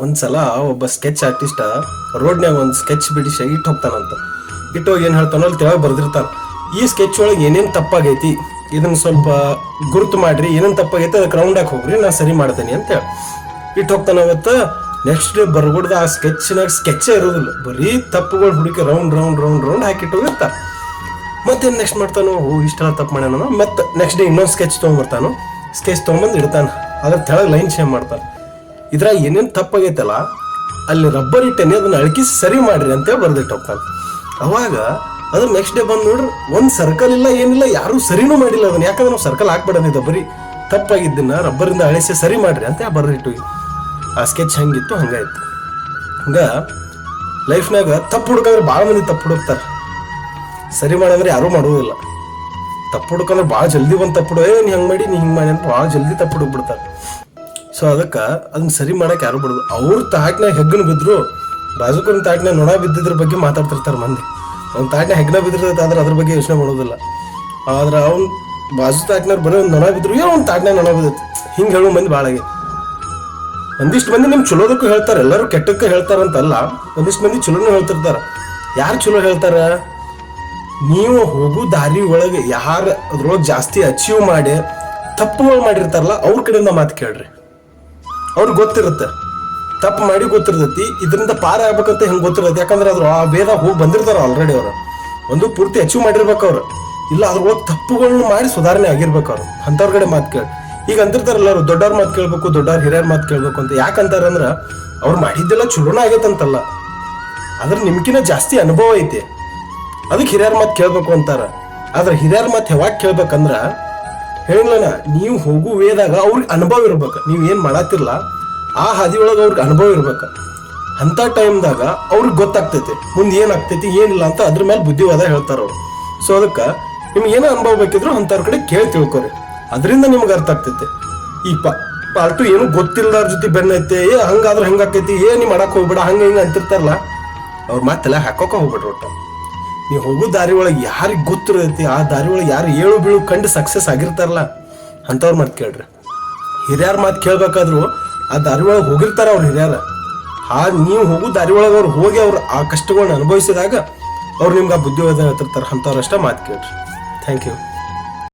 ಒಂದ್ಸಲ ಒಬ್ಬ sketch artist ರೋಡ್ನ್ಯಾಗ ಒಂದು ಸ್ಕೆಚ್ ಬಿಡಿಸಿ ಇಟ್ಟು ಹೋಗ್ತಾನಂತ. ಇಟ್ಟು ಹೋಗಿ ಏನು ಹೇಳ್ತಾನೋ ಅಲ್ಲಿ ತೆಳಗೆ ಬರ್ದಿರ್ತಾನ. ಈ ಸ್ಕೆಚ್ ಒಳಗೆ ಏನೇನು ತಪ್ಪಾಗೈತಿ? ಇದನ್ನು ಸ್ವಲ್ಪ ಗುರುತು ಮಾಡ್ರಿ, ಏನೇನು ತಪ್ಪಾಗೈತಿ ಅದಕ್ಕೆ ರೌಂಡಾಗಿ ಹೋಗ್ರಿ ನಾನು ಸರಿ ಮಾಡ್ತೇನೆ ಅಂತ ಹೇಳಿ. ಇಟ್ಟು ಹೋಗ್ತಾನ ಅವತ್ತು ನೆಕ್ಸ್ಟ್ ಡೇ ಬರ್ಬಿಡ್ದು ಆ ಸ್ಕೆಚ್ನಾಗ ಸ್ಕೆಚ್ಚೇ ಇರೋದಿಲ್ಲ. ಬರೀ ತಪ್ಪುಗಳು ಹುಡುಕಿ ರೌಂಡ್ ರೌಂಡ್ ರೌಂಡ್ ರೌಂಡ್ ಹಾಕಿಟ್ಟು ಮತ್ತೇನು ಮತ್ತೆ ನೆಕ್ಸ್ಟ್ ಮಾಡ್ತಾನೋ? ಓ ಇಷ್ಟೆಲ್ಲ ತಪ್ಪು ಮಾಡ್ಯಾನ ಮತ್ತೆ ನೆಕ್ಸ್ಟ್ ಡೇ ಇನ್ನೊಂದು ಸ್ಕೆಚ್ ತೊಗೊಂಬರ್ತಾನು? ಸ್ಕೆಚ್ ತೊಗೊಂಬಂದು ಇಡ್ತಾನೆ. ಅದ್ರ ತೆಳಗೆ ಲೈನ್ ಶೇಮ್ ಮಾಡ್ತಾನೆ. ಇದ್ರಾಗ ಏನೇನು ತಪ್ಪಾಗೈತಲ್ಲ, ಅಲ್ಲಿ ರಬ್ಬರ್ ಇಟ್ಟೇನೆ ಅದನ್ನ ಅಳಕಿಸಿ ಸರಿ ಮಾಡ್ರಿ ಅಂತೇಳಿ ಬರ್ದಿಟ್ಟು ಅವಾಗ ಅದ್ರ ನೆಕ್ಸ್ಟ್ ಡೇ ಬಂದು ನೋಡ್ರಿ, ಒಂದು ಸರ್ಕಲ್ ಇಲ್ಲ, ಏನಿಲ್ಲ, ಯಾರೂ ಸರಿನೂ ಮಾಡಿಲ್ಲ ಅದನ್ನ. ಯಾಕಂದ್ರೆ ನಾವು ಸರ್ಕಲ್ ಹಾಕ್ಬಿಡೋದಿದ್ದ ಬರೀ ತಪ್ಪಾಗಿದ್ದನ್ನ ರಬ್ಬರಿಂದ ಅಳಿಸಿ ಸರಿ ಮಾಡ್ರಿ ಅಂತ ಬರ್ದಿಟ್ಟು ಆ ಸ್ಕೆಚ್ ಹಂಗಿತ್ತು, ಹಂಗಾಯ್ತು. ಹಂಗ ಲೈಫ್ನಾಗ ತಪ್ಪು ಹುಡುಕಂದ್ರೆ ಭಾಳ ಮಂದಿ ತಪ್ಪು ಹುಡುಕ್ತಾರೆ. ಸರಿ ಮಾಡಂದ್ರೆ ಯಾರೂ ಮಾಡುವುದಿಲ್ಲ ತಪ್ಪು ಹುಡುಕಂದ್ರೆ ಭಾಳ ಜಲ್ದಿ ಬಂದು ತಪ್ಪು ಏ, ನೀ ಹಂಗೆ ಮಾಡಿ, ನೀ ಹಿಂಗೆ ಮಾಡಿ ಅಂತ ಭಾಳ ಜಲ್ದಿ ತಪ್ಪು ಹುಡುಕ್ಬಿಡ್ತಾರೆ. ಸೊ ಅದಕ್ಕೆ ಅದನ್ನ ಸರಿ ಮಾಡಕ್ಕೆ ಯಾರು ಬಿಡೋದು ಅವ್ರ ತಾಟ್ನಾಗ ಹೆಗ್ಗನ ಬಿದ್ದರು ಬಾಜುಕನ ತಾಟ್ನಾಗ ನೊಣ ಬಿದ್ದಿದ್ರ ಬಗ್ಗೆ ಮಾತಾಡ್ತಿರ್ತಾರೆ ಮಂದಿ. ಅವ್ನ ತಾಟ್ನಾಗ ಹೆಗ್ನ ಬಿದ್ದಿರ್ತೈತೆ ಆದ್ರೆ ಅದ್ರ ಬಗ್ಗೆ ಯೋಚನೆ ಮಾಡೋದಿಲ್ಲ. ಆದ್ರೆ ಅವ್ನ ಬಾಜು ತಾಟ್ನಾಗ ಬರೀ ಒಂದು ನೊಣ ಬಿದ್ರು ಏನೋ ಅವ್ನ ತಾಟ್ನಾಗ ನೊಣ ಬಿದ್ದೈತಿ. ಹಿಂಗೆ ಹೇಳೋ ಮಂದಿ ಭಾಳ ಒಂದಿಷ್ಟು ಮಂದಿ ನಿಮ್ ಚಲೋದಕ್ಕೂ ಹೇಳ್ತಾರೆ, ಎಲ್ಲರೂ ಕೆಟ್ಟಕ್ಕೆ ಹೇಳ್ತಾರಂತಲ್ಲ, ಒಂದಿಷ್ಟು ಮಂದಿ ಚಲೋನು ಹೇಳ್ತಿರ್ತಾರೆ. ಯಾರು ಚಲೋ ಹೇಳ್ತಾರ? ನೀವು ಹೋಗು ದಾರಿ ಒಳಗೆ, ಯಾರು ಅದ್ರೊಳಗೆ ಜಾಸ್ತಿ ಅಚೀವ್ ಮಾಡಿ, ತಪ್ಪುಗಳು ಮಾಡಿರ್ತಾರಲ್ಲ, ಅವ್ರ ಕಡೆಯಿಂದ ಮಾತು ಕೇಳ್ರಿ. ಅವ್ರಿಗೆ ಗೊತ್ತಿರುತ್ತೆ. ತಪ್ಪು ಮಾಡಿ ಗೊತ್ತಿರ್ತೈತಿ, ಇದರಿಂದ ಪಾರ ಆಗ್ಬೇಕಂತ ಹೆಂಗೆ ಗೊತ್ತಿರುತ್ತೆ ಯಾಕಂದ್ರೆ ಅದ್ರ ಆ ಭೇದ ಹೋಗಿ ಬಂದಿರ್ತಾರೆ ಆಲ್ರೆಡಿ ಅವರು. ಒಂದು ಪೂರ್ತಿ ಅಚೀವ್ ಮಾಡಿರ್ಬೇಕು ಅವ್ರು. ಇಲ್ಲ ಅದ್ರೊಳಗೆ ತಪ್ಪುಗಳನ್ನ ಮಾಡಿ ಸುಧಾರಣೆ ಆಗಿರ್ಬೇಕು ಅವ್ರು. ಅಂಥವ್ರ ಕಡೆ ಮಾತು ಕೇಳಿ. ಈಗ ಅಂತಿರ್ತಾರಲ್ಲ ಅವರು, ದೊಡ್ಡವ್ರ ಮಾತು ಕೇಳ್ಬೇಕು, ದೊಡ್ಡವ್ರ ಹಿರಿಯರ ಮಾತು ಕೇಳ್ಬೇಕು ಅಂತ. ಯಾಕಂತಾರೆ ಅಂದ್ರೆ, ಅವ್ರು ಮಾಡಿದ್ದೆಲ್ಲ ಚಲೋನ ಆಗೈತಂತಲ್ಲ. ಅದ್ರ ನಿಮ್ಕಿನ ಜಾಸ್ತಿ ಅನುಭವ ಐತಿ. ಅದಕ್ಕೆ ಹಿರಿಯರ ಮಾತು ಕೇಳ್ಬೇಕು ಅಂತಾರ. ಆದ್ರೆ ಹಿರಿಯರ ಮಾತು ಯಾವಾಗ ಕೇಳ್ಬೇಕಂದ್ರ ಹೇಳಿಲ್ಲನ ನೀವು ಹೋಗು ವೇದಾಗ ಅವ್ರಿಗೆ ಅನುಭವ ಇರ್ಬೇಕು. ನೀವು ಏನು ಮಾಡತ್ತಿರಲ್ಲ ಆ ಹಾದಿ ಒಳಗೆ ಅವ್ರಿಗೆ ಅನುಭವ ಇರ್ಬೇಕು. ಅಂಥ ಟೈಮ್ದಾಗ ಅವ್ರಿಗೆ ಗೊತ್ತಾಗ್ತೈತಿ. ಮುಂದೆ ಏನಾಗ್ತೈತಿ ಏನಿಲ್ಲ ಅಂತ ಅದ್ರ ಮೇಲೆ ಬುದ್ಧಿವಾದ ಹೇಳ್ತಾರೆ ಅವರು. ಸೊ ಅದಕ್ಕೆ ನಿಮ್ಗೆ ಏನೋ ಅನುಭವ ಬೇಕಿದ್ರು ಅಂಥವ್ರ ಕಡೆ ಕೇಳಿ ತಿಳ್ಕೊರಿ. ಅದರಿಂದ ನಿಮ್ಗೆ ಅರ್ಥ ಆಗ್ತೈತಿ. ಈ ಪ ಪಾಲ್ಟು ಏನು ಗೊತ್ತಿಲ್ಲದವ್ರ ಜೊತೆ ಬೆನ್ನೈತೆ ಏ, ಹಂಗಾದ್ರೆ ಹಂಗಾಕೈತಿ ಏ, ನೀ ಮಾಡಕ್ಕೆ ಹೋಗ್ಬೇಡ, ಹಂಗೆ ಹಿಂಗೆ ಅಂತಿರ್ತಾರಲ್ಲ, ಅವ್ರು ಮಾತೆಲ್ಲ ಹಾಕೋಕೆ ಹೋಗ್ಬೇಡ್ರಿ ಒಟ್ಟು. ನೀವು ಹೋಗೋ ದಾರಿ ಒಳಗೆ ಯಾರಿಗೆ ಗೊತ್ತಿರೈತಿ ಆ ದಾರಿ ಒಳಗೆ ಯಾರು ಏಳು ಬೀಳು ಕಂಡು ಸಕ್ಸಸ್ ಆಗಿರ್ತಾರಲ್ಲ? ಅಂಥವ್ರ ಮಾತು ಕೇಳ್ರಿ. ಹಿರಿಯರ ಮಾತು ಕೇಳ್ಬೇಕಾದ್ರು ಆ ದಾರಿ ಒಳಗೆ ಹೋಗಿರ್ತಾರ ಅವ್ರು ಹಿರಿಯರ. ಆ ನೀವು ಹೋಗೋ ದಾರಿ ಒಳಗೆ ಅವ್ರು ಹೋಗಿ ಅವ್ರು ಆ ಕಷ್ಟಗಳನ್ನ ಅನುಭವಿಸಿದಾಗ ಅವ್ರು ನಿಮ್ಗೆ ಆ ಬುದ್ಧಿವಾದ ಹೇಳ್ತಿರ್ತಾರೆ ಅಂಥವ್ರಷ್ಟೇ ಮಾತು ಕೇಳ್ರಿ. Thank you